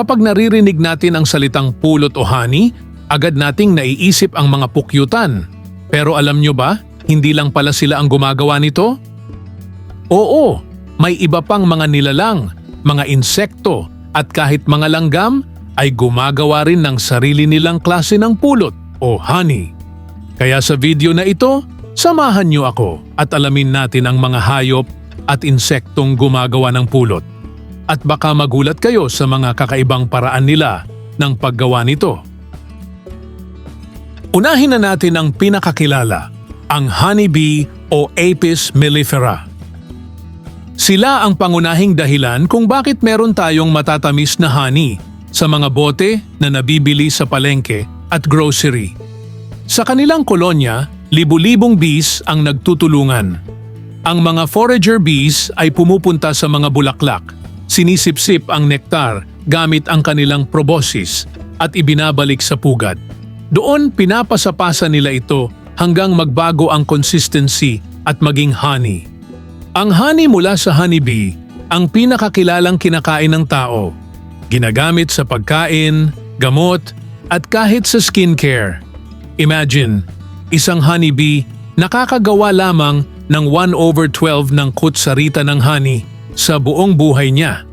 Kapag naririnig natin ang salitang pulot o honey, agad nating naiisip ang mga pukyutan. Pero alam nyo ba, hindi lang pala sila ang gumagawa nito? Oo, may iba pang mga nilalang, mga insekto at kahit mga langgam ay gumagawa rin ng sarili nilang klase ng pulot o honey. Kaya sa video na ito, samahan niyo ako at alamin natin ang mga hayop at insektong gumagawa ng pulot. At baka magulat kayo sa mga kakaibang paraan nila ng paggawa nito. Unahin na natin ang pinakakilala, ang honeybee o Apis mellifera. Sila ang pangunahing dahilan kung bakit meron tayong matatamis na honey sa mga bote na nabibili sa palengke at grocery. Sa kanilang kolonya, libu-libong bees ang nagtutulungan. Ang mga forager bees ay pumupunta sa mga bulaklak, sinisipsip ang nektar gamit ang kanilang proboscis at ibinabalik sa pugad. Doon pinapasapasa nila ito hanggang magbago ang consistency at maging honey. Ang honey mula sa honeybee ang pinakakilalang kinakain ng tao. Ginagamit sa pagkain, gamot, at kahit sa skincare. Imagine, isang honeybee nakakagawa lamang ng 1 over 12 ng kutsarita ng honey sa buong buhay niya.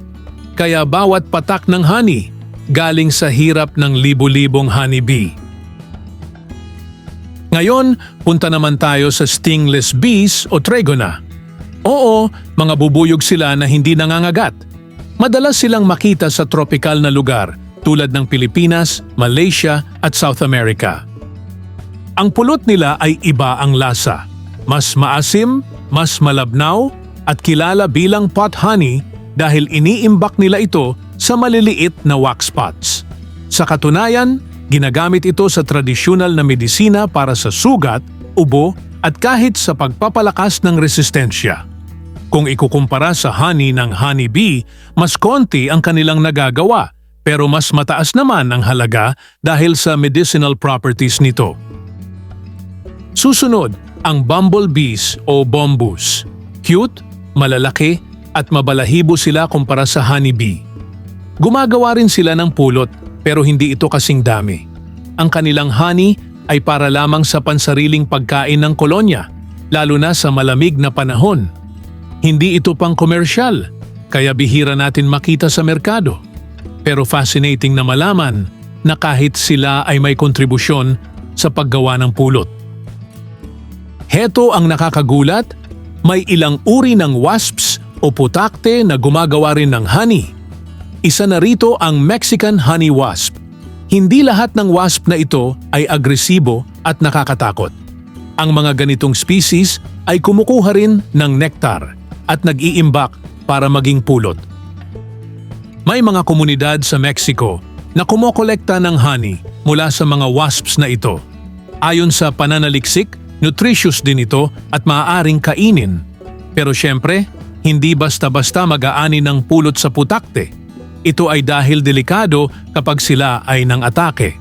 Kaya bawat patak ng honey galing sa hirap ng libu-libong honeybee. Ngayon, punta naman tayo sa stingless bees o tregona. Oo, mga bubuyog sila na hindi nangangagat. Madalas silang makita sa tropical na lugar tulad ng Pilipinas, Malaysia at South America. Ang pulot nila ay iba ang lasa. Mas maasim, mas malabnaw, at kilala bilang pot honey dahil iniimbak nila ito sa maliliit na wax pots. Sa katunayan, ginagamit ito sa tradisyonal na medisina para sa sugat, ubo at kahit sa pagpapalakas ng resistensya. Kung ikukumpara sa honey ng honeybee, mas konti ang kanilang nagagawa pero mas mataas naman ang halaga dahil sa medicinal properties nito. Susunod, ang bumblebees o bombus. Cute, malalaki, at mabalahibo sila kumpara sa honeybee. Gumagawa rin sila ng pulot pero hindi ito kasing dami. Ang kanilang honey ay para lamang sa pansariling pagkain ng kolonya, lalo na sa malamig na panahon. Hindi ito pang komersyal, kaya bihira natin makita sa merkado. Pero fascinating na malaman na kahit sila ay may kontribusyon sa paggawa ng pulot. Heto ang nakakagulat, may ilang uri ng wasps o putakte na gumagawa rin ng honey. Isa na rito ang Mexican honey wasp. Hindi lahat ng wasp na ito ay agresibo at nakakatakot. Ang mga ganitong species ay kumukuha rin ng nektar at nag-iimbak para maging pulot. May mga komunidad sa Mexico na kumokolekta ng honey mula sa mga wasps na ito. Ayon sa pananaliksik, nutritious din ito at maaaring kainin. Pero syempre, hindi basta-basta mag-aani ng pulot sa putakte. Ito ay dahil delikado kapag sila ay nang atake.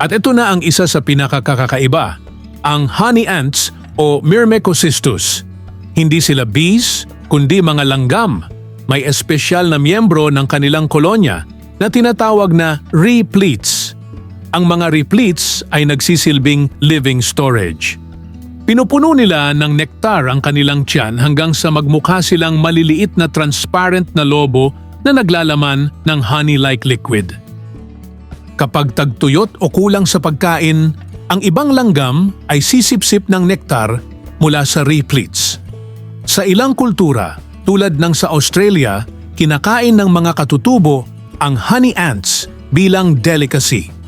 At ito na ang isa sa pinakakakaiba, ang honey ants o Myrmecocystus. Hindi sila bees, kundi mga langgam. May espesyal na miyembro ng kanilang kolonya na tinatawag na repletes. Ang mga repletes ay nagsisilbing living storage. Pinupuno nila ng nektar ang kanilang tiyan hanggang sa magmukha silang maliliit na transparent na lobo na naglalaman ng honey-like liquid. Kapag tagtuyot o kulang sa pagkain, ang ibang langgam ay sisipsip ng nektar mula sa repletes. Sa ilang kultura, tulad ng sa Australia, kinakain ng mga katutubo ang honey ants bilang delicacy.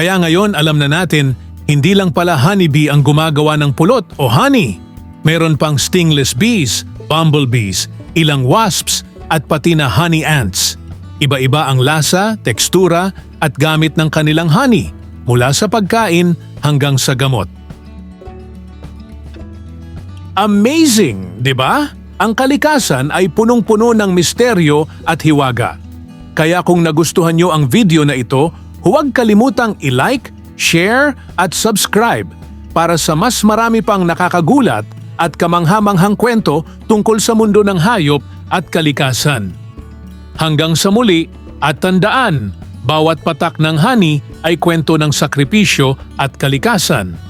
Kaya ngayon alam na natin, hindi lang pala honeybee ang gumagawa ng pulot o honey. Meron pang stingless bees, bumblebees, ilang wasps at pati na honey ants. Iba-iba ang lasa, tekstura at gamit ng kanilang honey mula sa pagkain hanggang sa gamot. Amazing, di ba? Ang kalikasan ay punong-puno ng misteryo at hiwaga. Kaya kung nagustuhan nyo ang video na ito, huwag kalimutang i-like, share at subscribe para sa mas marami pang nakakagulat at kamanghamanghang kwento tungkol sa mundo ng hayop at kalikasan. Hanggang sa muli at tandaan, bawat patak ng honey ay kwento ng sakripisyo at kalikasan.